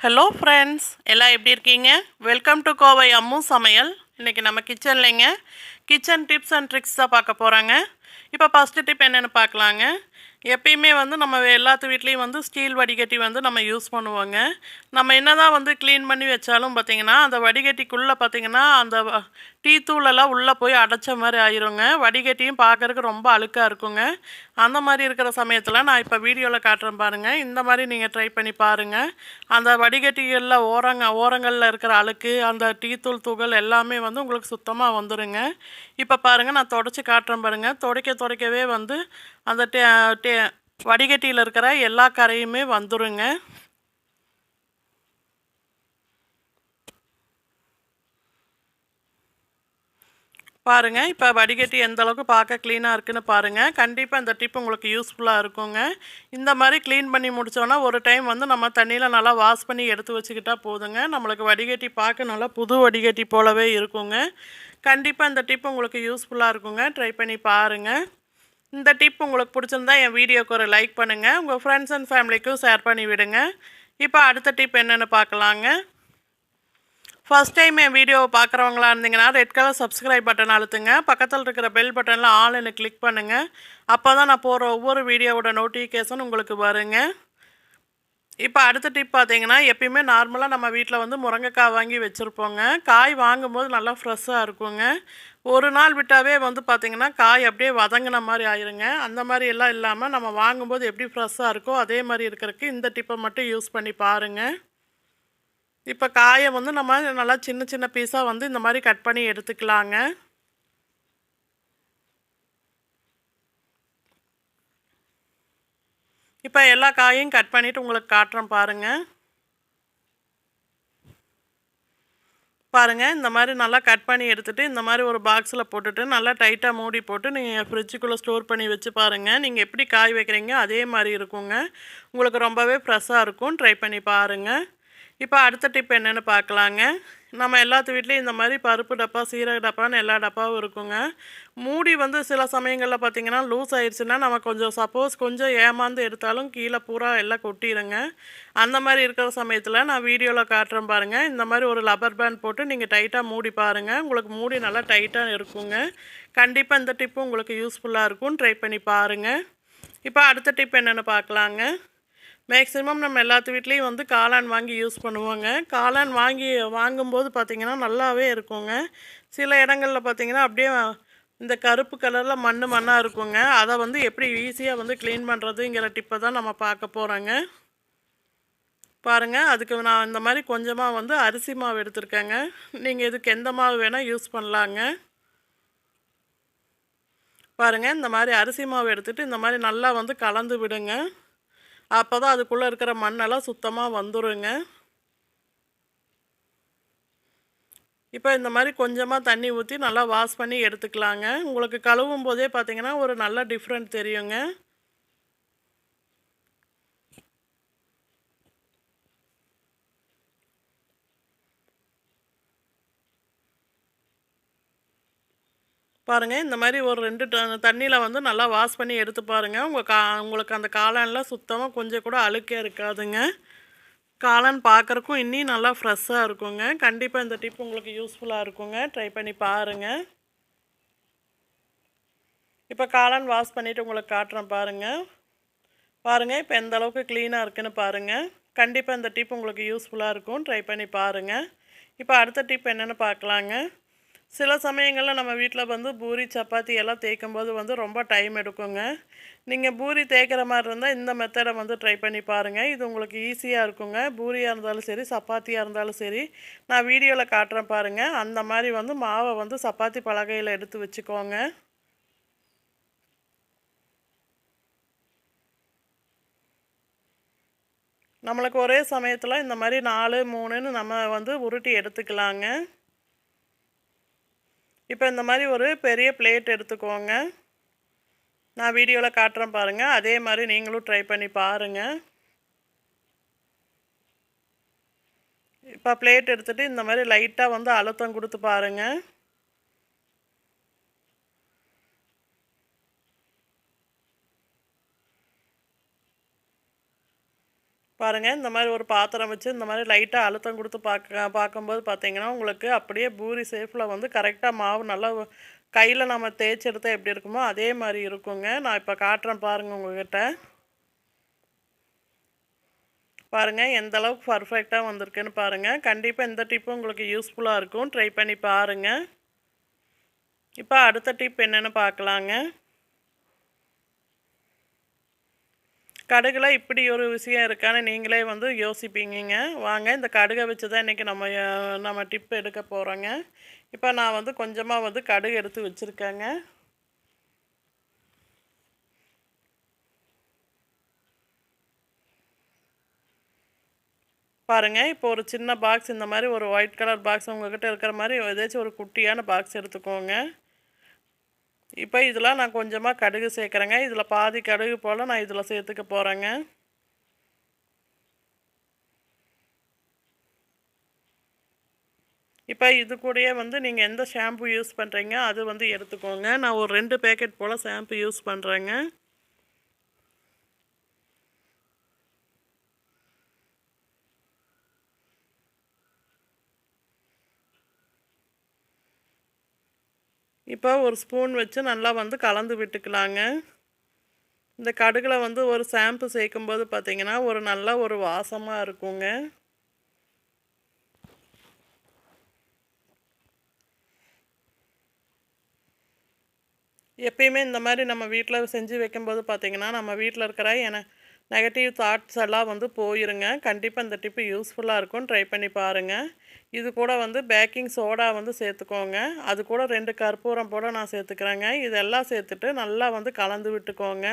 Hello friends எல்லாம் எப்படி இருக்கீங்க? வெல்கம் டு கோவை அம்மு சமையல். இன்றைக்கி நம்ம கிச்சன்லேங்க கிச்சன் டிப்ஸ் அண்ட் ட்ரிக்ஸ் தான் பார்க்க போகிறாங்க இப்போ ஃபஸ்ட்டு டிப் என்னென்னு பார்க்கலாங்க. எப்பயுமே வந்து நம்ம எல்லாத்து வீட்லேயும் வந்து ஸ்டீல் வடிகட்டி வந்து நம்ம யூஸ் பண்ணுவோங்க. நம்ம என்ன தான் வந்து க்ளீன் பண்ணி வச்சாலும் பார்த்திங்கன்னா அந்த வடிகட்டிக்குள்ளே பார்த்திங்கன்னா அந்த டீ தூளெல்லாம் உள்ளே போய் அடைச்ச மாதிரி ஆயிருங்க. வடிகட்டியும் பார்க்கறதுக்கு ரொம்ப அழுக்காக இருக்குங்க. அந்த மாதிரி இருக்கிற சமயத்தில் நான் இப்போ வீடியோவில் காட்டுறேன் பாருங்கள் இந்த மாதிரி நீங்கள் ட்ரை பண்ணி பாருங்கள் அந்த வடிகட்டிகளில் ஓரங்க ஓரங்களில் இருக்கிற அழுக்கு அந்த டீத்தூள் தூகள் துகள் எல்லாமே வந்து உங்களுக்கு சுத்தமாக வந்துடுங்க இப்போ பாருங்கள் நான் தொடச்சி காட்டுறேன் பாருங்கள் துடைக்க துடைக்கவே வந்து அந்த டே டே வடிகட்டியில் இருக்கிற எல்லா கரையுமே வந்துருங்க. பாருங்க இப்போ வடிகட்டி எந்த அளவுக்கு பார்க்க க்ளீனாக இருக்குன்னு பாருங்கள் கண்டிப்பாக இந்த டிப் உங்களுக்கு யூஸ்ஃபுல்லாக இருக்குங்க. இந்த மாதிரி க்ளீன் பண்ணி முடிச்சோன்னா ஒரு டைம் வந்து நம்ம தண்ணியில் நல்லா வாஷ் பண்ணி எடுத்து வச்சுக்கிட்டால் போதுங்க. நம்மளுக்கு வடிகட்டி பார்க்க நல்லா புது வடிகட்டி போலவே இருக்குங்க. கண்டிப்பாக இந்த டிப் உங்களுக்கு யூஸ்ஃபுல்லாக இருக்குங்க. ட்ரை பண்ணி பாருங்கள் இந்த டிப் உங்களுக்கு பிடிச்சிருந்தா என் வீடியோக்கு ஒரு லைக் பண்ணுங்கள் உங்கள் ஃப்ரெண்ட்ஸ் அண்ட் ஃபேமிலிக்கும் ஷேர் பண்ணி விடுங்க. இப்போ அடுத்த டிப் என்னென்னு பார்க்கலாங்க ஃபர்ஸ்ட் டைம் என் வீடியோவை பார்க்குறவங்களா இருந்தீங்கன்னா ரெட் கலர் சப்ஸ்கிரைப் பட்டன் அழுத்துங்க. பக்கத்தில் இருக்கிற பெல் பட்டனில் ஆல்னு கிளிக் பண்ணுங்கள் அப்போ தான் நான் போகிற ஒவ்வொரு வீடியோவோட நோட்டிஃபிகேஷன் உங்களுக்கு வருங்க. இப்போ அடுத்த டிப் பார்த்தீங்கன்னா எப்பயுமே நார்மலாக நம்ம வீட்டில் வந்து முருங்கைக்காய் வாங்கி வச்சுருப்போங்க. காய் வாங்கும்போது நல்லா ஃப்ரெஷ்ஷாக இருக்குங்க. ஒரு நாள் விட்டாவே வந்து பார்த்திங்கன்னா காய் அப்படியே வதங்கின மாதிரி ஆயிருங்க. அந்த மாதிரி எல்லாம் இல்லாமல் நம்ம வாங்கும்போது எப்படி ஃப்ரெஷ்ஷாக இருக்கோ அதே மாதிரி இருக்கிறதுக்கு இந்த டிப்பை மட்டும் யூஸ் பண்ணி பாருங்கள் இப்போ காயை வந்து நம்ம நல்லா சின்ன சின்ன பீஸாக வந்து இந்த மாதிரி கட் பண்ணி எடுத்துக்கலாங்க. இப்போ எல்லா காயும் கட் பண்ணிவிட்டு உங்களுக்கு காட்டுறேன் பாருங்கள் பாருங்கள் இந்த மாதிரி நல்லா கட் பண்ணி எடுத்துகிட்டு இந்த மாதிரி ஒரு பாக்ஸில் போட்டுட்டு நல்லா டைட்டாக மூடி போட்டு நீங்கள் ஃப்ரிட்ஜுக்குள்ளே ஸ்டோர் பண்ணி வச்சு பாருங்கள் நீங்கள் எப்படி காய் வைக்கிறீங்க அதே மாதிரி இருக்குங்க. உங்களுக்கு ரொம்பவே ஃப்ரெஷ்ஷாக இருக்கும். ட்ரை பண்ணி பாருங்கள் இப்போ அடுத்த டிப் என்னென்னு பார்க்கலாங்க நம்ம எல்லாத்து வீட்லேயும் இந்த மாதிரி பருப்பு டப்பா சீரக டப்பான்னு எல்லா டப்பாவும் இருக்குங்க. மூடி வந்து சில சமயங்களில் பார்த்தீங்கன்னா லூஸ் ஆயிடுச்சுன்னா நம்ம கொஞ்சம் சப்போஸ் கொஞ்சம் ஏமாந்து எடுத்தாலும் கீழே பூரா எல்லாம் கொட்டிடுங்க அந்த மாதிரி இருக்கிற சமயத்தில் நான் வீடியோவில் காட்டுறேன் பாருங்கள் இந்த மாதிரி ஒரு லப்பர் பேண்ட் போட்டு நீங்கள் டைட்டாக மூடி பாருங்கள் உங்களுக்கு மூடி நல்லா டைட்டாக இருக்குங்க. கண்டிப்பாக இந்த டிப்பு உங்களுக்கு யூஸ்ஃபுல்லாக இருக்கும். ட்ரை பண்ணி பாருங்கள் இப்போ அடுத்த டிப் என்னென்னு பார்க்கலாங்க மேக்ஸிமம் நம்ம எல்லாத்து வீட்லேயும் வந்து காளான் வாங்கி யூஸ் பண்ணுவோங்க. காளான் வாங்கி வாங்கும்போது பார்த்திங்கன்னா நல்லாவே இருக்குங்க. சில இடங்களில் பார்த்திங்கன்னா அப்படியே இந்த கருப்பு கலரில் மண் மண்ணாக இருக்குங்க. அதை வந்து எப்படி ஈஸியாக வந்து க்ளீன் பண்ணுறதுங்கிற டிப்பை தான் நம்ம பார்க்க போகிறோங்க பாருங்கள் அதுக்கு நான் இந்த மாதிரி கொஞ்சமாக வந்து அரிசி மாவு எடுத்திருக்கேங்க. நீங்கள் இதுக்கு எந்த மாவு வேணால் யூஸ் பண்ணலாங்க. பாருங்கள் இந்த மாதிரி அரிசி மாவு எடுத்துகிட்டு இந்த மாதிரி நல்லா வந்து கலந்து விடுங்க. அப்போ தான் அதுக்குள்ளே இருக்கிற மண்ணெல்லாம் சுத்தமாக வந்துருங்க. இப்போ இந்த மாதிரி கொஞ்சமாக தண்ணி ஊற்றி நல்லா வாஷ் பண்ணி எடுத்துக்கலாங்க. உங்களுக்கு கழுவும் போதே பார்த்தீங்கன்னா ஒரு நல்ல டிஃப்ரெண்ட் தெரியுங்க. பாருங்கள் இந்த மாதிரி ஒரு ரெண்டு தண்ணியில் வந்து நல்லா வாஷ் பண்ணி எடுத்து பாருங்கள் உங்கள் கா உங்களுக்கு அந்த காளான்லாம் சுத்தமாக கொஞ்சம் கூட அழுக்கே இருக்காதுங்க. காளான் பார்க்குறக்கும் இன்னும் நல்லா ஃப்ரெஷ்ஷாக இருக்குங்க. கண்டிப்பாக இந்த டிப் உங்களுக்கு யூஸ்ஃபுல்லாக இருக்குங்க. ட்ரை பண்ணி பாருங்கள் இப்போ காளான் வாஷ் பண்ணிவிட்டு உங்களுக்கு காட்டுறேன் பாருங்கள் பாருங்கள் இப்போ எந்த அளவுக்கு க்ளீனாக இருக்குன்னு பாருங்கள் கண்டிப்பாக இந்த டிப் உங்களுக்கு யூஸ்ஃபுல்லாக இருக்கும். ட்ரை பண்ணி பாருங்கள் இப்போ அடுத்த டிப் என்னென்னு பார்க்கலாங்க சில சமயங்களில் நம்ம வீட்டில் வந்து பூரி சப்பாத்தி எல்லாம் தேய்க்கும் போது வந்து ரொம்ப டைம் எடுக்குங்க. நீங்கள் பூரி தேய்க்கிற மாதிரி இருந்தால் இந்த மெத்தடை வந்து ட்ரை பண்ணி பாருங்கள் இது உங்களுக்கு ஈஸியாக இருக்குங்க. பூரியாக இருந்தாலும் சரி சப்பாத்தியாக இருந்தாலும் சரி நான் வீடியோவில் காட்டுறேன் பாருங்கள் அந்த மாதிரி வந்து மாவை வந்து சப்பாத்தி பலகையில் எடுத்து வச்சுக்கோங்க. நம்மளுக்கு ஒரே சமயத்தில் இந்த மாதிரி நாலு மூணுன்னு நம்ம வந்து உருட்டி எடுத்துக்கலாங்க. இப்போ இந்த மாதிரி ஒரு பெரிய பிளேட் எடுத்துக்கோங்க. நான் வீடியோவில் காட்டுறேன் பாருங்கள் அதே மாதிரி நீங்களும் ட்ரை பண்ணி பாருங்கள் இப்போ பிளேட் எடுத்துகிட்டு இந்த மாதிரி லைட்டாக வந்து அழுத்தம் கொடுத்து பாருங்கள் பாருங்கள் இந்த மாதிரி ஒரு பாத்திரம் வச்சு இந்த மாதிரி லைட்டாக அழுத்தம் கொடுத்து பார்க்க பார்க்கும்போது பார்த்தீங்கன்னா உங்களுக்கு அப்படியே பூரி சேஃபில் வந்து கரெக்டாக மாவு நல்லா கையில் நம்ம தேய்ச்சி எடுத்தால் எப்படி இருக்குமோ அதே மாதிரி இருக்குங்க. நான் இப்போ காட்டுறேன் பாருங்கள் உங்கள்கிட்ட பாருங்கள் எந்தளவுக்கு பர்ஃபெக்டாக வந்திருக்குன்னு பாருங்கள் கண்டிப்பாக இந்த டிப்பும் உங்களுக்கு யூஸ்ஃபுல்லாக இருக்கும். ட்ரை பண்ணி பாருங்கள் இப்போ அடுத்த டிப் என்னென்னு பார்க்கலாங்க. கடுகில் இப்படி ஒரு விஷயம் இருக்கான்னு நீங்களே வந்து யோசிப்பீங்க வாங்க இந்த கடுகை வச்சு தான் இன்றைக்கி நம்ம நம்ம டிப் எடுக்க போகிறோங்க இப்போ நான் வந்து கொஞ்சமாக வந்து கடுகு எடுத்து வச்சுருக்கேங்க. பாருங்கள் இப்போ ஒரு சின்ன பாக்ஸ் இந்த மாதிரி ஒரு ஒயிட் கலர் பாக்ஸ் உங்கள்கிட்ட இருக்கிற மாதிரி ஏதாச்சும் ஒரு குட்டியான பாக்ஸ் எடுத்துக்கோங்க. இப்போ இதெல்லாம் நான் கொஞ்சமாக கடுகு சேர்க்குறேங்க. இதில் பாதி கடுகு போல் நான் இதில் சேர்த்துக்க போகிறேங்க. இப்போ இது கூடயே வந்து நீங்கள் எந்த ஷாம்பு யூஸ் பண்ணுறீங்க அது வந்து எடுத்துக்கோங்க. நான் ஒரு ரெண்டு பேக்கெட் போல் ஷாம்பு யூஸ் பண்ணுறேங்க. இப்போ ஒரு ஸ்பூன் வச்சு நல்லா வந்து கலந்து விட்டுக்கலாங்க. இந்த கடுகில் வந்து ஒரு ஷாம்பு சேர்க்கும்போது பார்த்தீங்கன்னா ஒரு நல்ல ஒரு வாசமாக இருக்குங்க. எப்பயுமே இந்த மாதிரி நம்ம வீட்டில் செஞ்சு வைக்கும்போது பார்த்தீங்கன்னா நம்ம வீட்டில் இருக்கிற என நெகட்டிவ் தாட்ஸ் எல்லாம் வந்து போயிருங்க. கண்டிப்பாக இந்த டிப்பு யூஸ்ஃபுல்லாக இருக்கும் ட்ரை பண்ணி பாருங்கள் இது கூட வந்து பேக்கிங் சோடா வந்து சேர்த்துக்கோங்க. அது கூட ரெண்டு கற்பூரம் போட நான் சேர்த்துக்கிறேங்க. இதெல்லாம் சேர்த்துட்டு நல்லா வந்து கலந்து விட்டுக்கோங்க.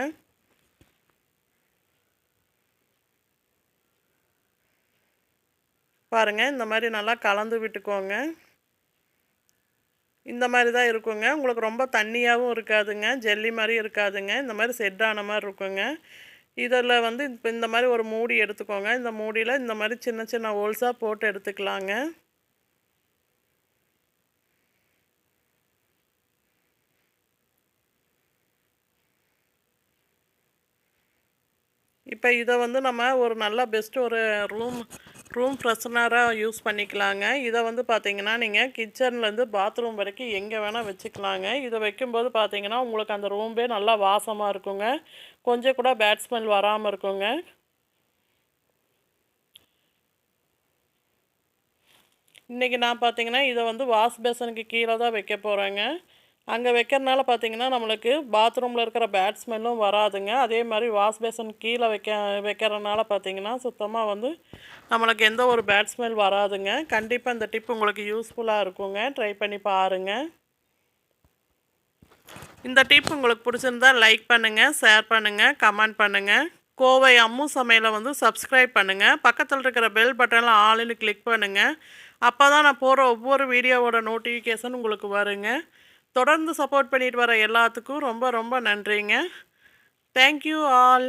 பாருங்கள் இந்த மாதிரி நல்லா கலந்து விட்டுக்கோங்க. இந்த மாதிரி தான் இருக்குங்க. உங்களுக்கு ரொம்ப தண்ணியாகவும் இருக்காதுங்க. ஜெல்லி மாதிரி இருக்காதுங்க. இந்த மாதிரி செட் ஆன மாதிரி இருக்குங்க. இதில் வந்து இப்போ இந்த மாதிரி ஒரு மூடி எடுத்துக்கோங்க. இந்த மூடியில் இந்த மாதிரி சின்ன சின்ன ஹோல்ஸாக போட்டு எடுத்துக்கலாங்க. இப்போ இதை வந்து நம்ம ஒரு நல்ல பெஸ்ட் ஒரு ரூம் ரூம் ஃப்ரெஷ்னராக யூஸ் பண்ணிக்கலாங்க. இதை வந்து பார்த்தீங்கன்னா நீங்கள் கிச்சன்லேருந்து பாத்ரூம் வரைக்கும் எங்கே வேணால் வச்சுக்கலாங்க. இதை வைக்கும்போது பார்த்தீங்கன்னா உங்களுக்கு அந்த ரூம்பே நல்லா வாசமாக இருக்குங்க. கொஞ்சம் கூட பேட் ஸ்மெல் வராமல் இருக்குங்க. இன்றைக்கி நான் பார்த்தீங்கன்னா இதை வந்து வாஷ் பேசனுக்கு கீழே தான் வைக்க போகிறேங்க அங்கே வைக்கிறனால பார்த்தீங்கன்னா நம்மளுக்கு பாத்ரூமில் இருக்கிற பேட் ஸ்மெல்லும் வராதுங்க. அதே மாதிரி வாஷ் பேசன் கீழே வைக்க வைக்கிறனால பார்த்தீங்கன்னா சுத்தமாக வந்து நம்மளுக்கு எந்த ஒரு பேட் ஸ்மெல் வராதுங்க. கண்டிப்பாக இந்த டிப் உங்களுக்கு யூஸ்ஃபுல்லாக இருக்குங்க. ட்ரை பண்ணி பாருங்கள் இந்த டிப் உங்களுக்கு பிடிச்சிருந்தா லைக் பண்ணுங்கள் ஷேர் பண்ணுங்கள் கமெண்ட் பண்ணுங்கள் கோவை அம்மு சமையலை வந்து சப்ஸ்கிரைப் பண்ணுங்கள் பக்கத்தில் இருக்கிற பெல் பட்டனில் ஆளுன்னு கிளிக் பண்ணுங்கள் அப்போ தான் நான் போகிற ஒவ்வொரு வீடியோவோட நோட்டிஃபிகேஷன் உங்களுக்கு வருங்க. தொடர்ந்து சப்போர்ட் பண்ணிட்டு வர எல்லாத்துக்கும் ரொம்ப ரொம்ப நன்றிங்க. Thank you all